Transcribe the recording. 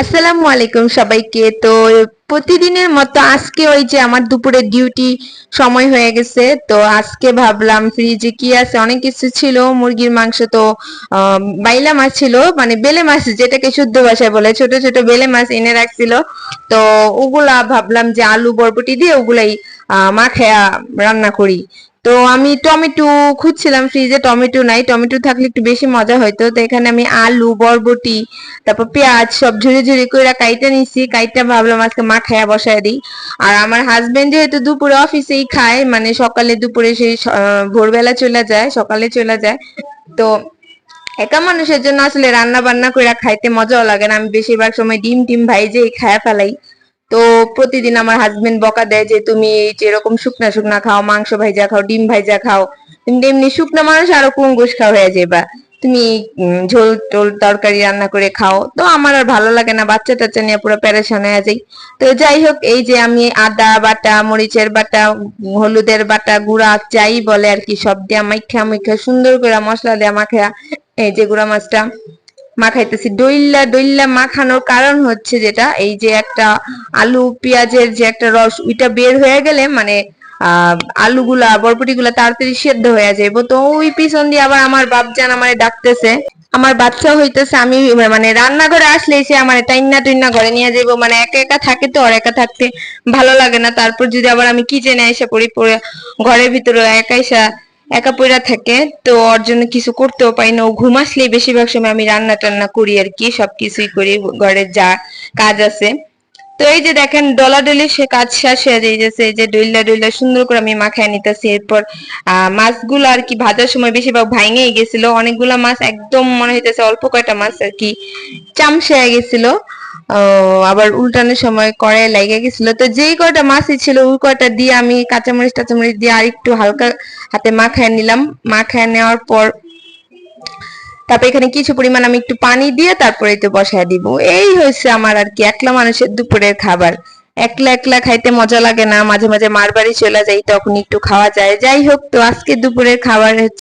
আসসালামু আলাইকুম সবাইকে। তো প্রতিদিনের মতো আজকে ওই যে আমার দুপুরে ডিউটি সময় হয়ে গেছে, তো আজকে ভাবলাম ফ্রিজে কি আছে? অনেক কিছু ছিল, মুরগির মাংস তো বাইলা মাছ ছিল মানে বেলে মাছ যেটাকে শুদ্ধ ভাষায় বলে, ছোট ছোট বেলে মাছ এনে রাখছিল। তো ওগুলা ভাবলাম যে আলু বরবটি দিয়ে ওগুলাই মাখায়া রান্না করি। তো আমি টমেটো খুঁজছিলাম ফ্রিজে টমেটো নাই, টমেটো থাকলে একটু বেশি মজা হইতো। তো এখানে আমি আলু, বরবটি, তারপর পেঁয়াজ সব ঝুড়ি ঝুড়ি করে কাইটা নিছি, কাইটা ভাবলাম আজকে মা খায়া বসায় দিই। আর আমার হাজবেন্ড যেহেতু দুপুরে অফিসেই খায় মানে সকালে দুপুরে সেই ভোরবেলা চলে যায়, সকালে চলে যায়। তো একা মানুষের জন্য আসলে রান্না বান্না করে খাইতে মজাও লাগে না। আমি বেশিরভাগ সময় ডিম টিম ভাইজে খায়া ফেলাই। তো প্রতিদিন আমার হাজবেন্ড বকা দেয় যে, তুমি যেরকম শুকনা শুকনা খাও, মাংস ভাইজা খাও, ডিম ভাইজা খাও, তুমি এমনি শুকনা মানুষ, আরও কুঙ্গুস খাও হয়ে যাবা তুমি ঝোল টোল তরকারি রান্না করে খাও। তো আমার আর ভালো লাগে না, বাচ্চা টাচ্চা নিয়ে পুরো প্যারেশান হয়ে যাই। তো যাই হোক, এই যে আমি আদা বাটা, মরিচের বাটা, হলুদের বাটা, গুঁড়া, যাই বলে আর কি, সব দিয়া মাইখা মাইখা সুন্দর করে মশলা দিয়া মাখা, এই যে গুঁড়া মাছটা। মাখাইতেছি ডইল্লা ডইল্লা মাখানোর কারণ হচ্ছে যেটা, এই যে একটা আলু, পেঁয়াজের যে একটা রস, ওইটা বের হয়ে গেলে মানে আলুগুলা, বরবটিগুলা তাড়াতাড়ি সেদ্ধ হয়ে যাইব। তো ওই পিছন দিয়ে আবার আমার বাপজান আমারে ডাকতেছে। আমার বাচ্চা হইতেছে, আমি মানে রান্নাঘরে আসলে সে আমার টাইনা টুইন্না ঘরে নিয়ে যাইবো। মানে একা একা থাকে তো, আর একা থাকতে ভালো লাগে না। তারপর যদি আবার আমি কিচেনে এসে পড়ি, পড়ে ঘরের ভিতরে একা এসা একা পইরা থাকে, তো ওর জন্য কিছু করতেও পারি না। ও ঘুম আসলেই বেশিরভাগ সময় আমি রান্না টান্না করি আর কি, সবকিছুই করি ঘরের যা কাজ আছে। তো এই যে দেখেন, ডলাডলি সে কাজ শেষ হয়ে যাইতেছে, এই যে ডইলা ডইলা সুন্দর করে আমি মাখায় নিতেছি। এরপর মাছগুলো আর কি ভাজার সময় বেশিরভাগ ভাঙেই গেছিল। অনেকগুলা মাছ একদম মনে হইতেছে অল্প কয়টা মাছ আর কি চামচে গেছিল। আবার উল্টানোর সময় কড়াই লেগে গেছিল। তো যেই কয়টা মাছই ছিল, ওই কয়টা দিয়ে আমি কাঁচামরিচ টাচামরিচ দিয়ে আর একটু হালকা হাতে মাখায় নিলাম। মাখায় নেওয়ার পর তারপর এখানে কিছু পরিমাণ আমি একটু পানি দিয়ে তারপরে তো বসায় দিব। এই হচ্ছে আমার আর কি, একলা মানুষের দুপুরের খাবার। একলা একলা খাইতে মজা লাগে না, মাঝে মাঝে মার বাড়ি চলে যাই, তখন একটু খাওয়া যায়। যাই হোক তো, আজকে দুপুরের খাবার হচ্ছে